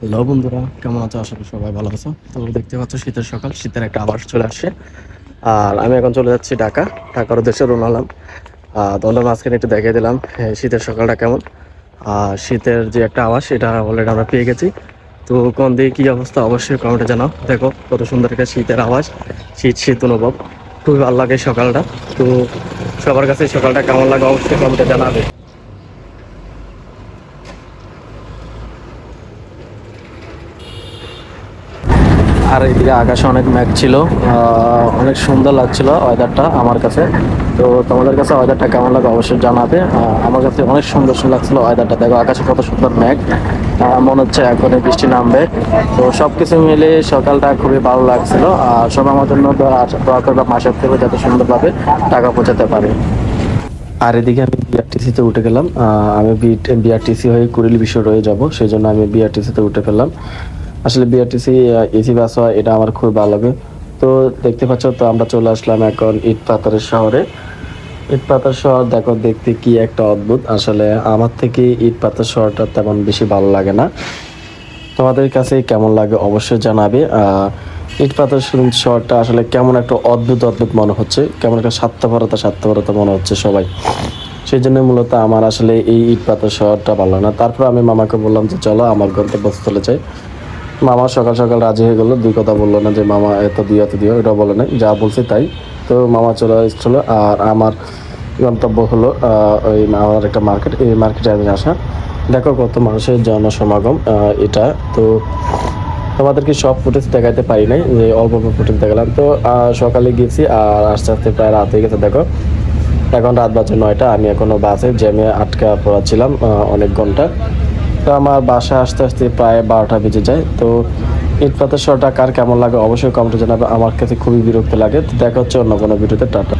Hello বন্ধুরা, কেমন আছো? আশা করি সবাই ভালো আছো। তো দেখতে পাচ্ছ শীতের সকাল, শীতের একটা আবাস চলে আসছে। আর আমি এখন চলে যাচ্ছি ঢাকা, ঢাকার উদ্দেশ্যে রওনা আর তোমাদের মাঝখানে একটু দেখিয়ে দিলাম শীতের সকালটা কেমন। আর শীতের যে একটা আবাস এটা অলরেডি আমরা পেয়ে গেছি। তো কোন দিকে কী অবস্থা, অবশ্যই কমেন্টে জানাও। দেখো, কত সুন্দর একটা শীতের আওয়াজ শীত শীত অনুভব। খুবই ভালো লাগে সকালটা। তো সবার কাছে সকালটা কেমন লাগে, অবশ্যই কমেন্টে জানাবে। আর এইদিকে আকাশে অনেক ম্যাঘ ছিল অনেক সুন্দর লাগছিল ওয়েদারটা আমার কাছে। তো তোমাদের কাছে ওয়েদারটা কেমন লাগে অবশ্যই জানাবে। আমার কাছে অনেক সুন্দর সুন্দর লাগছিল ওয়েদারটা দেখো, আকাশে কত সুন্দর ম্যাঘ মনে হচ্ছে এখনই বৃষ্টি নামবে। তো সব কিছু মিলে সকালটা খুবই ভালো লাগছিল। আর সব আমার জন্য দোয়া করবে মাসের থেকে যাতে সুন্দরভাবে টাকা পৌঁছাতে পারে। আর এদিকে আমি বিআরটিসিতে উঠে গেলাম। আমি বিআরটিসি হয়ে কুড়িল বিশ্ব রয়ে যাব, সেই জন্য আমি বিআরটিসিতে উঠে ফেললাম। আসলে বিআরটিসি এসি বাস হয়, এটা আমার খুব ভালো লাগে। তো দেখতে পাচ্ছ, তো আমরা চলে আসলাম এখন ইট পাথরের শহরে। ইট পাথর শহর, দেখো, দেখতে কি একটা অদ্ভুত। আসলে আমার থেকে ইট পাথর শহরটা তেমন বেশি ভালো লাগে না। তোমাদের কাছে কেমন লাগে অবশ্যই জানাবে। ইট শুন- শহরটা আসলে কেমন একটা অদ্ভুত অদ্ভুত মনে হচ্ছে। কেমন একটা স্বার্থপরতা স্বার্থপরতা মনে হচ্ছে সবাই। সেই জন্য মূলত আমার আসলে এই ইট পাথর শহরটা ভালো না। তারপর আমি মামাকে বললাম যে, চলো আমার গন্তব্যস্থলে যাই। মামা সকাল সকাল রাজি হয়ে গেলো, দুই কথা বলল না যে, মামা, এত দিও এত দিও। এটা বলে নাই, যা বলছে তাই। তো মামা চলে এসেছিল, আর আমার গন্তব্য হলো ওই আমার একটা মার্কেট এই মার্কেটে আমি আসা। দেখো কত মানুষের জনসমাগম এটা। তো তোমাদেরকে সব ফুটেজ দেখাতে পারি নাই, যে অল্প অল্প ফুটেজ দেখালাম। তো সকালে গেছি, আর আস্তে আস্তে প্রায় রাত হয়ে গেছে, দেখো। এখন রাত বাজে নয়টা, আমি এখনও বাসে জ্যামে আটকা পড়াচ্ছিলাম অনেক ঘণ্টা। তো আমার বাসা আসতে আসতে প্রায় বারোটা বেজে যায়। তো ইট পাতা শোটা কার কেমন লাগে অবশ্যই কমেন্টে জানাবে। আমার কাছে খুবই বিরক্ত লাগে। তো দেখা হচ্ছে অন্য কোনো ভিডিওতে। টাটা।